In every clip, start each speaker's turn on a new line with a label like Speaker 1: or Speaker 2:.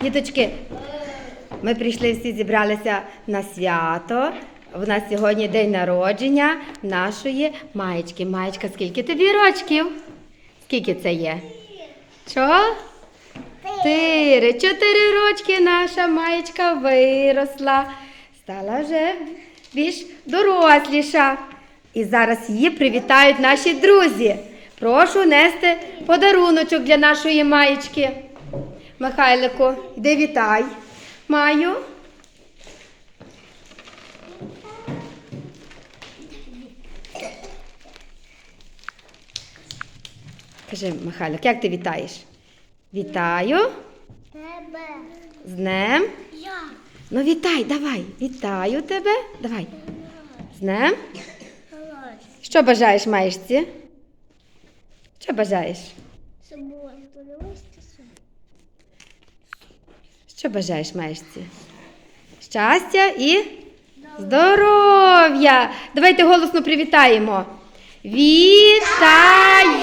Speaker 1: Діточки, ми прийшли всі зібралися на свято. У нас сьогодні день народження нашої маєчки. Маєчка, скільки тобі рочків? Скільки це є? Що? Чотири. Чотири рочки наша маєчка виросла. Стала вже більш доросліша. І зараз її привітають наші друзі. Прошу нести подаруночок для нашої маєчки. Михайлику, йди вітай. Маю. Кажи, Михайлик, як ти вітаєш? Вітаю.
Speaker 2: Тебе.
Speaker 1: З днем.
Speaker 2: Я.
Speaker 1: Ну вітай, давай. Вітаю тебе. Давай. З днем. Що бажаєш маєшці? Що бажаєш?
Speaker 2: Подивися собі.
Speaker 1: Що бажаєш маєшці? Щастя і здоров'я. Давайте голосно привітаємо. Вітаємо!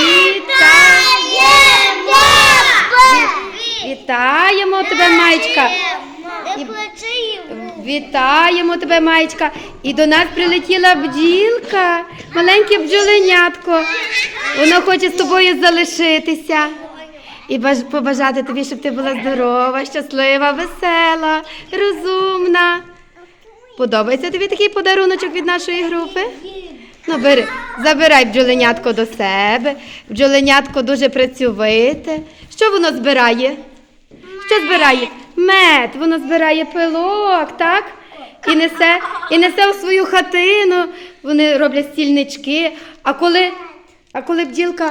Speaker 1: Вітаємо! Вітаємо тебе, Маєчка! Вітаємо тебе, Маєчка. І до нас прилетіла бджілка, маленьке бджоленятко. Воно хоче з тобою залишитися. І баж- побажати тобі, щоб ти була здорова, щаслива, весела, розумна. Подобається тобі такий подаруночок від нашої групи? Ну, бери, забирай бджоленятко до себе. Бджоленятко дуже працьовите. Що воно збирає? Що збирає? Мед, воно збирає пилок, так? І несе, і несе у свою хатину. Вони роблять стільнички. А коли, а коли бджілка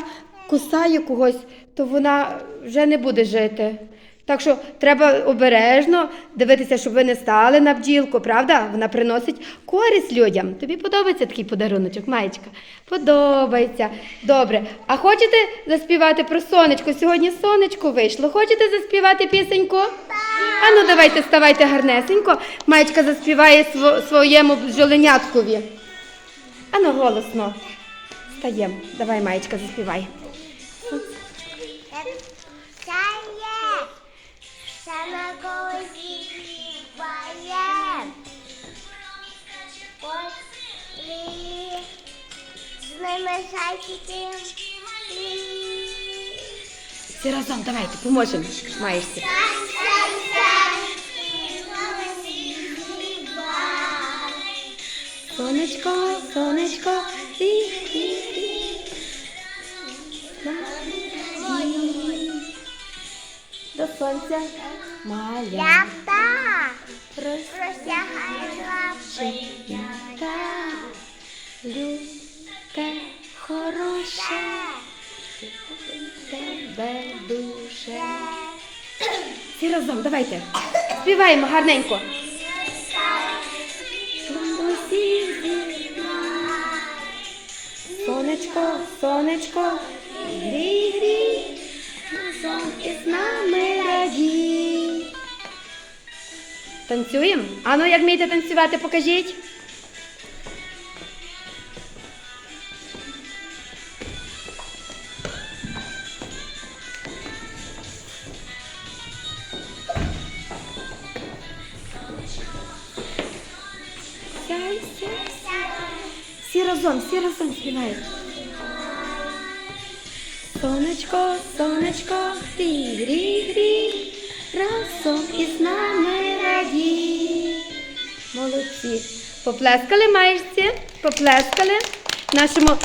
Speaker 1: кусає когось, то вона вже не буде жити. Так що треба обережно дивитися, щоб ви не стали на бджілку, правда? Вона приносить користь людям. Тобі подобається такий подаруночок, Маєчка? Подобається. Добре. А хочете заспівати про сонечко? Сьогодні сонечко вийшло. Хочете заспівати пісеньку? А ну давайте ставайте гарнесенько. Маєчка заспіває своєму бджоленяткові. А ну голосно. Стаємо. Давай, Маєчка, заспівай.
Speaker 2: Саме колосі співає. Ой, з ними зайчики.
Speaker 1: Разом давайте, поможемо Маєчці. Сонечко, сонечко, ти, ти, ти. Сонця маля.
Speaker 2: Ята,
Speaker 1: Росте
Speaker 2: розтягай лапи.
Speaker 1: Любе, хороше, тебе душе. Всі разом, давайте. Співаємо гарненько. Сонечко, сонечко, грій, грій, разом із нами Танцюємо? А ну, як вмієте танцювати, покажіть. Сяй, сяй, сяй. Всі разом, всі разом співають. Сонечко, сонечко, ти грій, грій, разом із нами. Молодці. Поплескали маєшці, поплескали. Нашому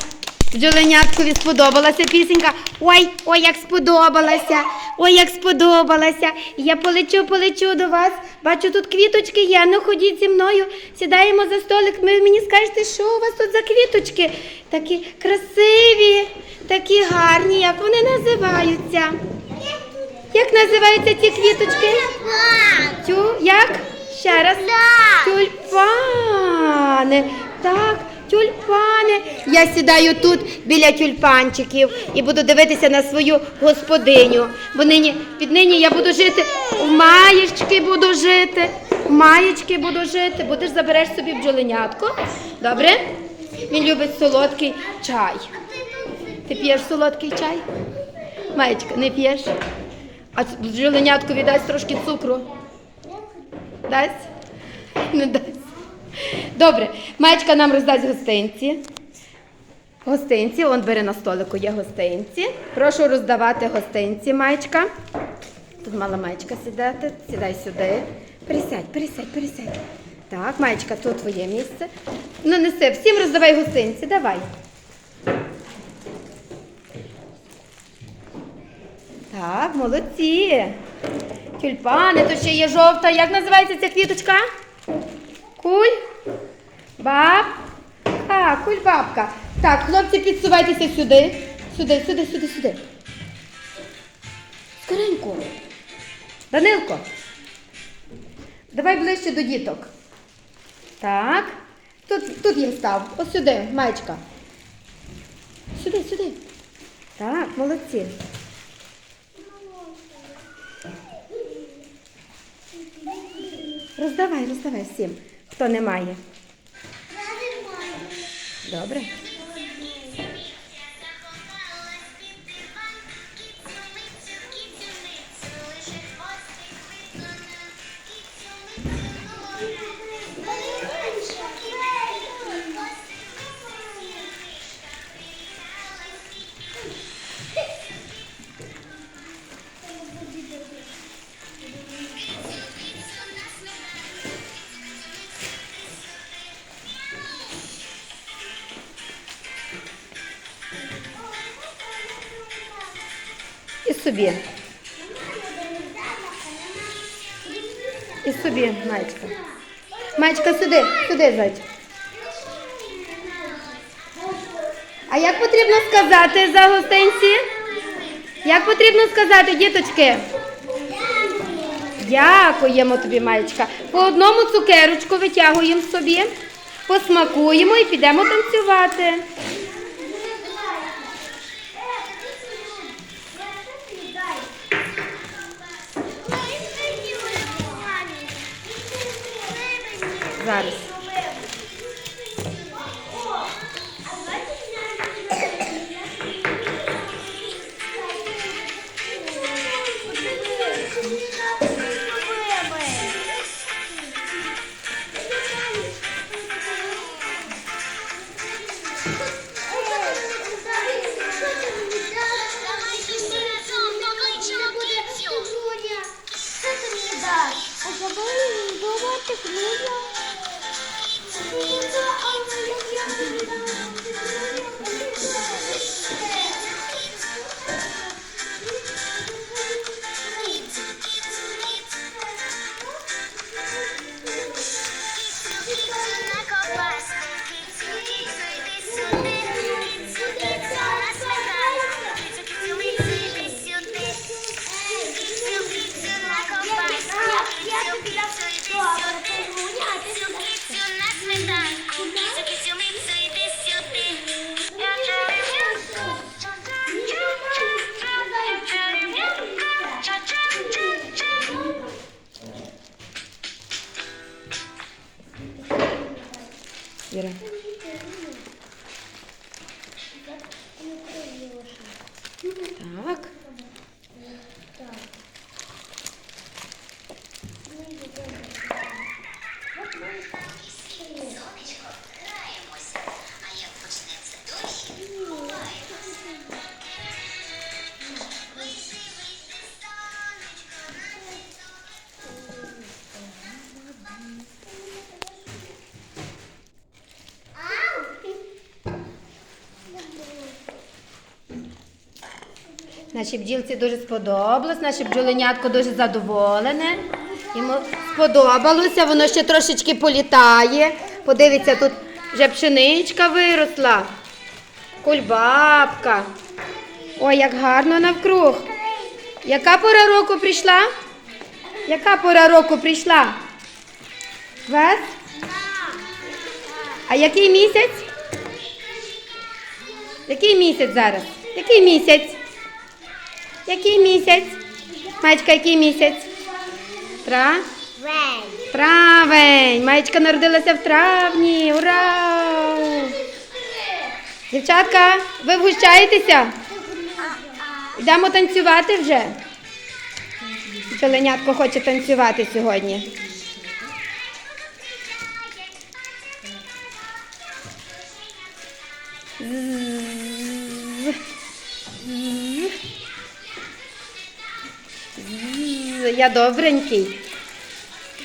Speaker 1: бджоленяткові сподобалася пісенька. Ой, ой, як сподобалася, ой, як сподобалася. Я полечу, полечу до вас. Бачу, тут квіточки є. Ну ходіть зі мною, сідаємо за столик. Ви мені скажете, що у вас тут за квіточки? Такі красиві, такі гарні, як вони називаються. Як називаються ці квіточки? Тю, як? Ще раз. Тюльпани. Так, тюльпани. Я сідаю тут біля тюльпанчиків і буду дивитися на свою господиню. Бо нині, піднині я буду жити в маєчки буду жити. В маєчки буду жити. Будеш забереш собі бджоленятко. Добре? Він любить солодкий чай. Ти п'єш солодкий чай? Маєчка, не п'єш? А бджоленятку віддасть трошки цукру. Дасть? Не дасть. Добре, Маєчка нам роздасть гостинці. Гостинці, он бере на столику, є гостинці. Прошу роздавати гостинці, Маєчка. Тут мала Маєчка сідати. Сідай сюди. Пересядь, пересядь, пересядь. Так, Маєчка, тут твоє місце. Ну, неси, всім роздавай гостинці, давай. Так, молодці. Тюльпани, то ще є жовта. Як називається ця квіточка? Куль? Баб? А, кульбабка. Так, хлопці, підсувайтеся сюди. Сюди, сюди, сюди, сюди. Скоренько. Данилко. Давай ближче до діток. Так. Тут, тут їм став. Ось сюди, маєчка. Сюди, сюди. Так, молодці. Роздавай, роздавай всім, хто не має. Добре. Собі. І собі, Маєчка. Маєчка, сюди, сюди, зайчик. А як потрібно сказати за гостинці? Як потрібно сказати, діточки? Дякуємо тобі, Маєчка. По одному цукерочку витягуємо собі, посмакуємо і підемо танцювати. Зараз. Іра. Так.
Speaker 2: Нашій бджілці дуже сподобалось, наше бджоленятко дуже задоволене. Йому сподобалося, воно ще трошечки політає. Подивіться, тут вже пшеничка виросла, кульбабка. Ой, як гарно навкруг. Яка пора року прийшла? Яка пора року прийшла? Вес? А який місяць? Який місяць зараз? Який місяць? Який місяць? Маєчка, який місяць? Тра? Травень. Маєчка народилася в травні. Ура! Дівчатка, ви вгущаєтеся? Йдемо танцювати вже. Пеленятко хоче танцювати сьогодні. З- Я добренький.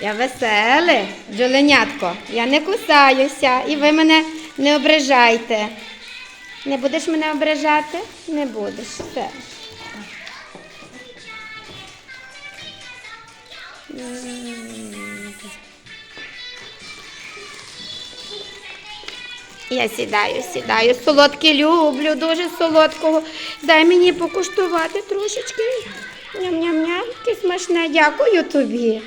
Speaker 2: Я веселе, бджоленятко. Я не кусаюся, і ви мене не ображайте. Не будеш мене ображати? Не будеш. Все. Я сідаю, сідаю. Солодке люблю, дуже солодкого. Дай мені покуштувати трошечки. Ням-ням-ням, ти смачна, дякую тобі.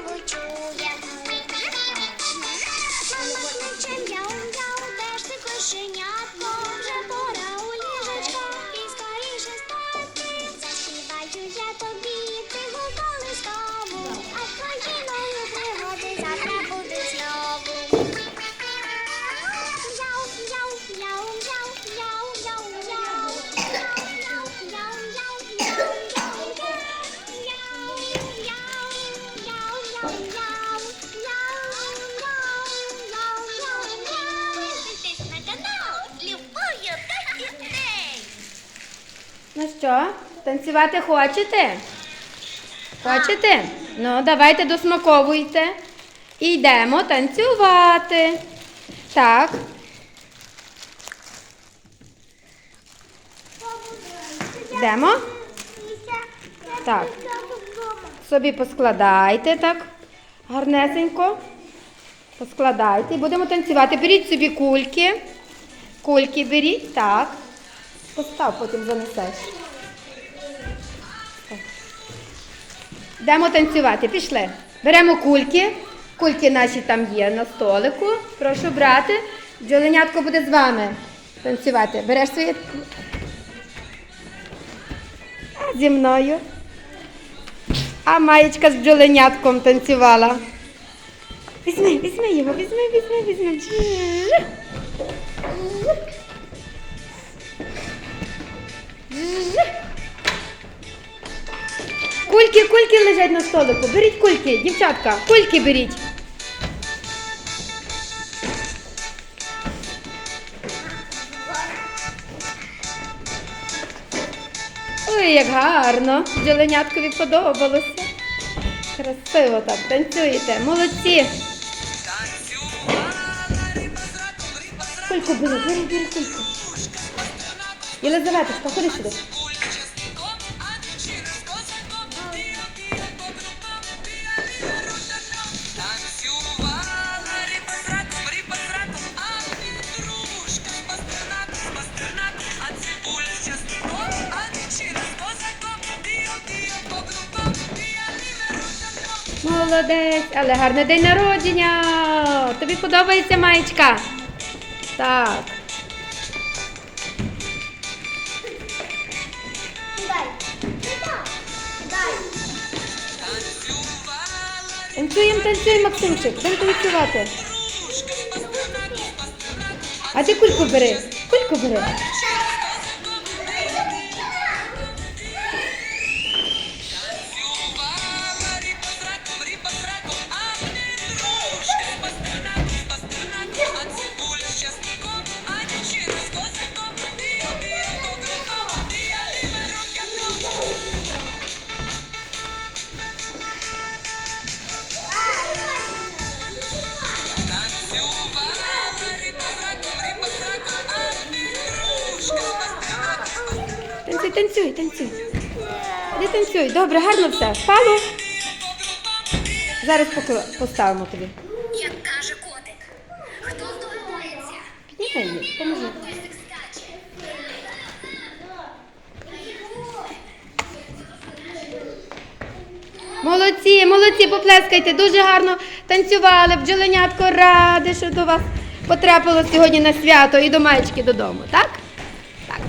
Speaker 3: I would
Speaker 2: dream. Що, танцювати хочете? Хочете? Ну, давайте досмаковуйте. І йдемо танцювати. Так. Йдемо? Так. Собі поскладайте так. Гарнесенько. Поскладайте. Будемо танцювати. Беріть собі кульки. Кульки беріть, так. Постав, потім занесеш.
Speaker 1: Йдемо танцювати. Пішли. Беремо кульки. Кульки наші там є на столику. Прошу брати. Бджоленятко буде з вами танцювати. Береш своє. А зі мною. А маєчка з бджоленятком танцювала. Візьми, візьми його, візьми, візьми, візьми. Джи. Кульки, кульки лежать на столику. Беріть кульки, дівчатка, кульки беріть. Ой, як гарно. Джеленяткові подобалося. Красиво так, танцюєте. Молодці. Кульку бери, бери, бери кульку. Єлизаветочка, ходи сюди. Молодець, але гарний день народження. Тобі подобається маєчка? Так.
Speaker 2: Дай. Дай.
Speaker 1: Танцюємо, танцюємо, Максимчик. Будемо танцювати. А ти кульку бери. Кульку бери. Поставимо тобі.
Speaker 2: Як каже котик. Хто здогадується?
Speaker 1: Піднімай її, поможи. Молодці, молодці, поплескайте, дуже гарно танцювали. Бджоленятко ради, що до вас потрапило сьогодні на свято і до маєчки додому, так? Так.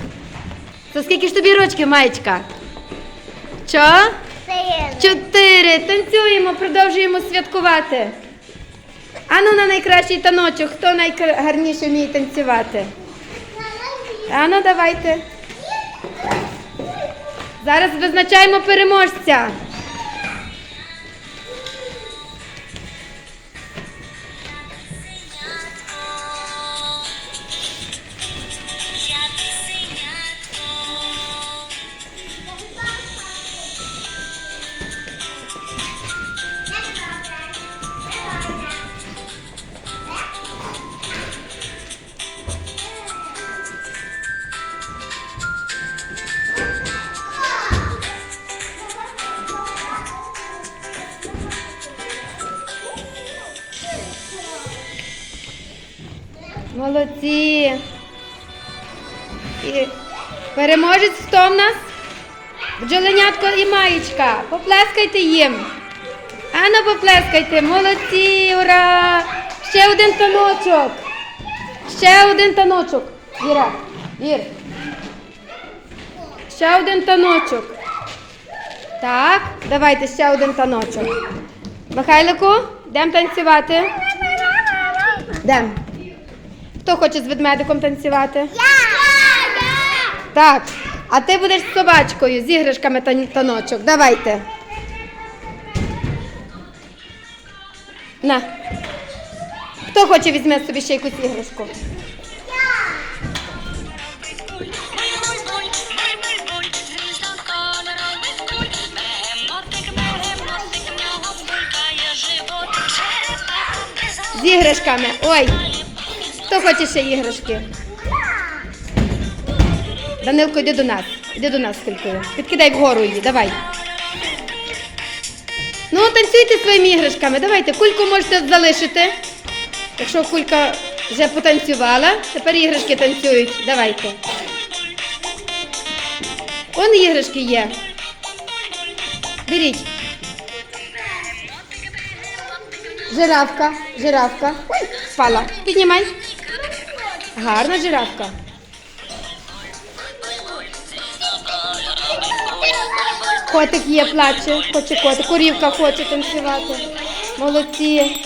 Speaker 1: То скільки ж тобі рочків, маєчка? Що? Чотири. Танцюємо, продовжуємо святкувати. Ану на найкращий таночок. Хто найгарніше вміє танцювати? Ану, давайте. Зараз визначаємо переможця. Хто в нас? Бджоленятко і маєчка. Поплескайте їм. Ану, поплескайте. Молодці, ура! Ще один таночок. Ще один таночок. Віра, Вір. Ще один таночок. Так, давайте ще один таночок. Михайлику, йдемо танцювати. Йдемо. Хто хоче з ведмедиком танцювати?
Speaker 2: Я!
Speaker 1: Так. А ти будеш з собачкою, з іграшками тан- таночок. Давайте. На. Хто хоче візьме собі ще якусь іграшку? З іграшками. Ой. Хто хоче ще іграшки? Данилко, йди до нас. Іди до нас з. Підкидай вгору її, давай. Ну, танцюйте своїми іграшками. Давайте, кульку можете залишити. Якщо кулька вже потанцювала, тепер іграшки танцюють. Давайте. Вон іграшки є. Беріть. Жирафка, жирафка. Ой, впала. Піднімай. Гарна жирафка. Котик є, плаче, хоче котик. Корівка хоче танцювати. Молодці.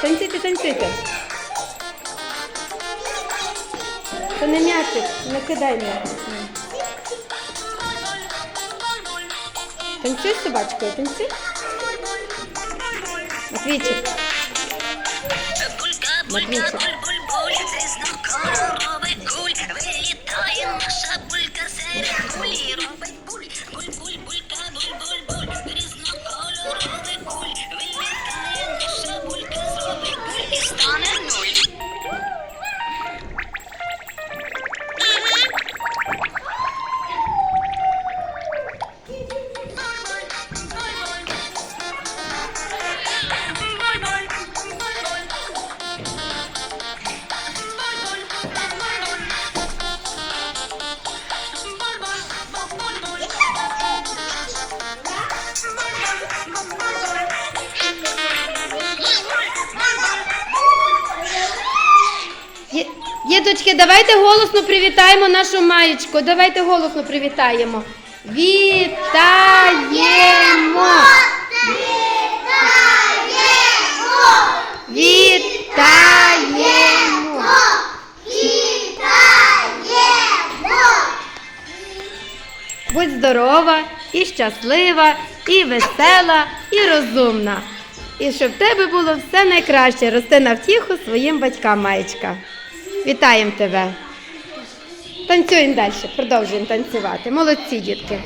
Speaker 1: Танцюйте, танцюйте. Це не м'ячик, не кидай м'ячик. Танцюй з собачкою, танцюй. Матвійчик. Матвійчик. Голосно привітаємо нашу маєчку. Давайте голосно привітаємо. Вітаємо! Вітаємо! Будь здорова, і щаслива, і весела, і розумна. І щоб в тебе було все найкраще, рости на втіху своїм батькам, маєчка. Вітаємо тебе. Танцюємо далі, продовжуємо танцювати. Молодці, дітки.